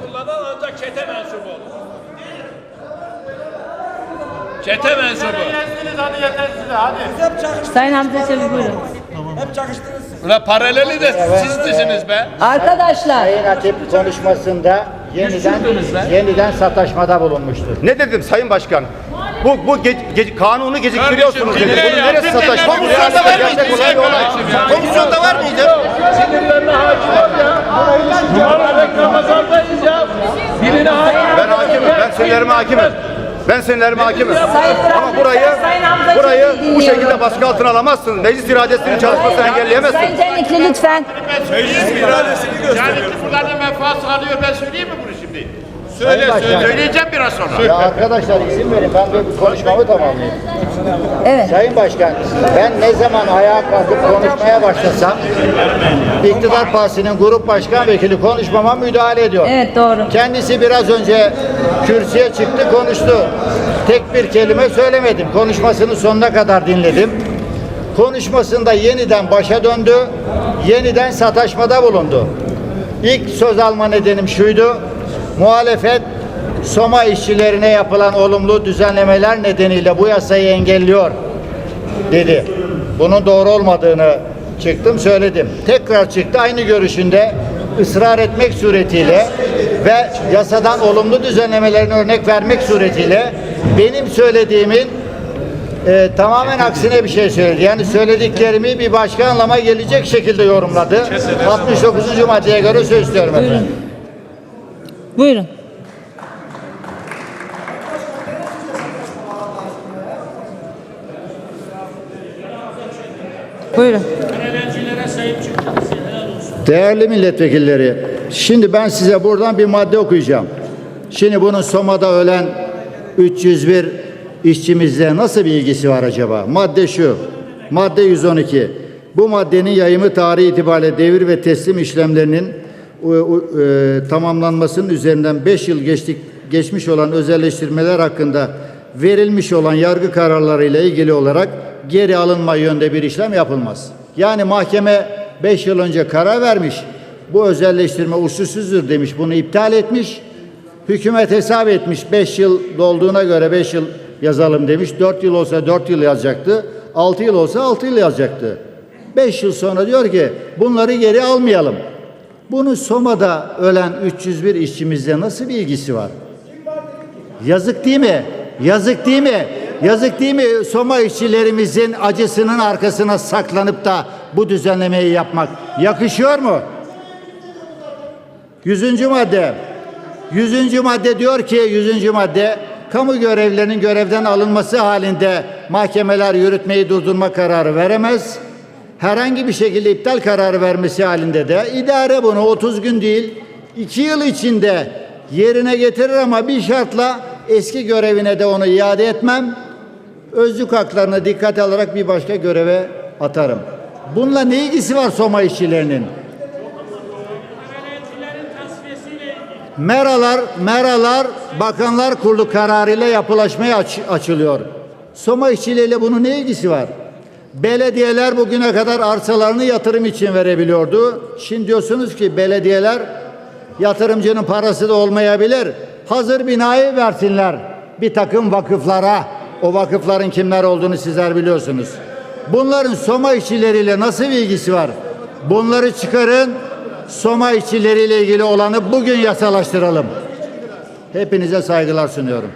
kullanan ancak çete mensubu olur. Çete mensubu. Hadi yeter size hadi. Hep çakıştınız. Sayın Hamza Çelik buyurun. Tamam. Hep çakıştınız. Ulan paraleli de evet. sizdisiniz be. Arkadaşlar. Sayın Hatip konuşmasında yeniden yeniden sataşmada bulunmuştur. Ne dedim Sayın Başkan? Bu bu ge, ge, kanunu geciktiriyorsunuz Kardeşim, dedim. Bunun neresi sataşma? Komisyonda var mıydı? Komisyonda var mıydı? Sinirlerine hakim sinirlerime hakimim. Ben sinirlerime hakimim. Sayın Ama burayı burayı bu şekilde baskı altına alamazsınız. Meclis iradesinin çalışmasını engelleyemezsiniz. Sayın Cenikli lütfen. Yani küfürlerden menfaat sağlıyor. Ben söyleyeyim mi bunu? Söyle Sayın. Başkan. Söyleyeceğim biraz sonra. Ya arkadaşlar izin verin ben bir konuşmamı tamamlayayım. Evet. Sayın Başkan ben ne zaman ayağa kalkıp konuşmaya başlasam İktidar Partisi'nin grup başkan vekili konuşmama müdahale ediyor. Evet doğru. Kendisi biraz önce kürsüye çıktı konuştu. Tek bir kelime söylemedim. Konuşmasını sonuna kadar dinledim. Konuşmasında yeniden başa döndü. Yeniden sataşmada bulundu. İlk söz alma nedenim şuydu. Muhalefet Soma işçilerine yapılan olumlu düzenlemeler nedeniyle bu yasayı engelliyor dedi. Bunun doğru olmadığını çıktım söyledim. Tekrar çıktı aynı görüşünde ısrar etmek suretiyle ve yasadan olumlu düzenlemelerini örnek vermek suretiyle benim söylediğimin e, tamamen aksine bir şey söyledi. Yani söylediklerimi bir başka anlama gelecek şekilde yorumladı. 69. maddeye göre söz istiyorum efendim. Buyurun. Buyurun. Değerli milletvekilleri, şimdi ben size buradan bir madde okuyacağım. Şimdi bunun Soma'da ölen 301 işçimizle nasıl bir ilgisi var acaba? Madde şu, madde 112. Bu maddenin yayımı tarihi itibariyle devir ve teslim işlemlerinin e, tamamlanmasının üzerinden 5 yıl geçtik, geçmiş olan özelleştirmeler hakkında verilmiş olan yargı kararlarıyla ilgili olarak geri alınma yönde bir işlem yapılmaz. Yani mahkeme 5 yıl önce karar vermiş. Bu özelleştirme usulsüzdür demiş. Bunu iptal etmiş. Hükümet hesap etmiş. 5 yıl dolduğuna göre 5 yıl yazalım demiş. 4 yıl olsa 4 yıl yazacaktı. 6 yıl olsa 6 yıl yazacaktı. 5 yıl sonra diyor ki bunları geri almayalım. Bunun Soma'da ölen 301 işçimizle nasıl bir ilgisi var? Yazık değil mi? Yazık değil mi? Yazık değil mi Soma işçilerimizin acısının arkasına saklanıp da bu düzenlemeyi yapmak yakışıyor mu? Yüzüncü madde. Yüzüncü madde diyor ki yüzüncü madde kamu görevlilerinin görevden alınması halinde mahkemeler yürütmeyi durdurma kararı veremez. Herhangi bir şekilde iptal kararı vermesi halinde de idare bunu 30 gün değil 2 yıl içinde yerine getirir ama bir şartla eski görevine de onu iade etmem. Özlük haklarına dikkat alarak bir başka göreve atarım. Bununla ne ilgisi var Soma işçilerinin? Meralar, meralar Bakanlar Kurulu kararıyla yapılaşmaya aç- açılıyor. Soma işçileriyle bunun ne ilgisi var? Belediyeler bugüne kadar arsalarını yatırım için verebiliyordu. Şimdi diyorsunuz ki belediyeler yatırımcının parası da olmayabilir. Hazır binayı versinler bir takım vakıflara. O vakıfların kimler olduğunu sizler biliyorsunuz. Bunların Soma işçileriyle nasıl bir ilgisi var? Bunları çıkarın. Soma işçileriyle ilgili olanı bugün yasalaştıralım. Hepinize saygılar sunuyorum.